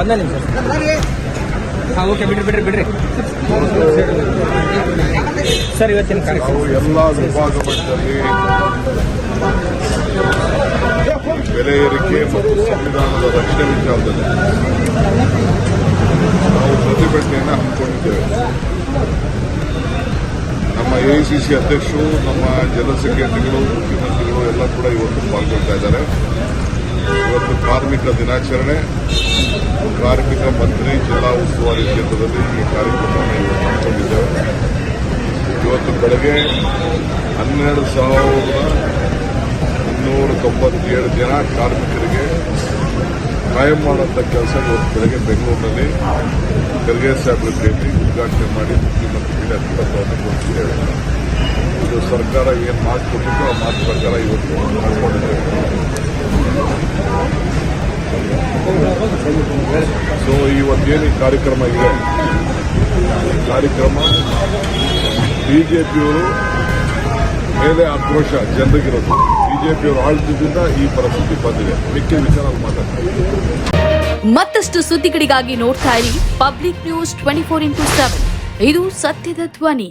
ಒಂದೇ ನಿಮಿಷ. ಹಾಂ ಓಕೆ ಬಿಡ್ರಿ ಬಿಡ್ರಿ ಬಿಡ್ರಿ. ಸರ್, ಇವತ್ತಿನ ಕಾರ್ಯಕ್ರಮ. ಎಲ್ಲ ವಿಭಾಗ ಮಟ್ಟದಲ್ಲಿ ಬೆಲೆ ಏರಿಕೆ ಮತ್ತು ಸಂವಿಧಾನದ ರಕ್ಷಣೆ ವಿಚಾರದಲ್ಲಿ ನಾವು ಪ್ರತಿಭಟನೆಯನ್ನು ಹಮ್ಮಿಕೊಂಡಿದ್ದೇವೆ. ನಮ್ಮ ಎಐಸಿಸಿ ಅಧ್ಯಕ್ಷರು, ನಮ್ಮ ಜನರಲ್ ಸೆಕ್ರೆಟರಿಗಳು ಮುಖ್ಯಮಂತ್ರಿಗಳು ಎಲ್ಲ ಕೂಡ ಇವತ್ತು ಪಾಲ್ಗೊಳ್ತಾ ಇದ್ದಾರೆ. ಇವತ್ತು ಕಾರ್ಮಿಕ ದಿನಾಚರಣೆ. ಕಾರ್ಮಿಕ ಮಂತ್ರಿ ಜಿಲ್ಲಾ ಉಸ್ತುವಾರಿ ಕ್ಷೇತ್ರದಲ್ಲಿ ಈ ಕಾರ್ಯಕ್ರಮವನ್ನು ಇವತ್ತು ಹಮ್ಮಿಕೊಂಡಿದ್ದೇವೆ ಇವತ್ತು ಬೆಳಗ್ಗೆ ಹನ್ನೆರಡು ಸಾವಿರದ ಇನ್ನೂರ ತೊಂಬತ್ತೇಳು ಜನ ಕಾರ್ಮಿಕರಿಗೆ ಕಾಯಂ ಮಾಡುವಂಥ ಕೆಲಸ ಇವತ್ತು ಬೆಳಗ್ಗೆ ಬೆಂಗಳೂರಿನಲ್ಲಿ ಖರ್ಗೆ ಸಾಹೇಬ್ರ ಭೇಟಿ ಉದ್ಘಾಟನೆ ಮಾಡಿ ಮುಖ್ಯಮಂತ್ರಿ ಅಧಿಕಾರವನ್ನು ಕೊಡ್ತಿದ್ದೇವೆ ಇದು ಸರ್ಕಾರ ಏನು ಮಾತು ಕೊಟ್ಟಿದ್ದು ಆ ಮಾತು ಪ್ರಕಾರ ಇವತ್ತು ನಡ್ಕೊಂಡಿದ್ದೇವೆ ಸೊ ಇವತ್ತೇನು ಈ ಕಾರ್ಯಕ್ರಮ ಇದೆ? ಕಾರ್ಯಕ್ರಮ ಬಿಜೆಪಿಯವರು ಮೇಲೆ ಆಕ್ರೋಶ ಜನರಿಗಿರೋದು. ಬಿಜೆಪಿಯವರು ಆಳ್ತಿದ್ದ ಈ ಪರಿಸ್ಥಿತಿ ಬಂದಿದೆ. ಮಿಕ್ಕಿದ ವಿಚಾರ ನಾವು ಮಾತಾಡ್ತೀವಿ ಮತ್ತಷ್ಟು ಸುದ್ದಿಗಳಿಗಾಗಿ ನೋಡ್ತಾ ಇರಿ public news twenty four into seven ಇದು ಸತ್ಯದ ಧ್ವನಿ.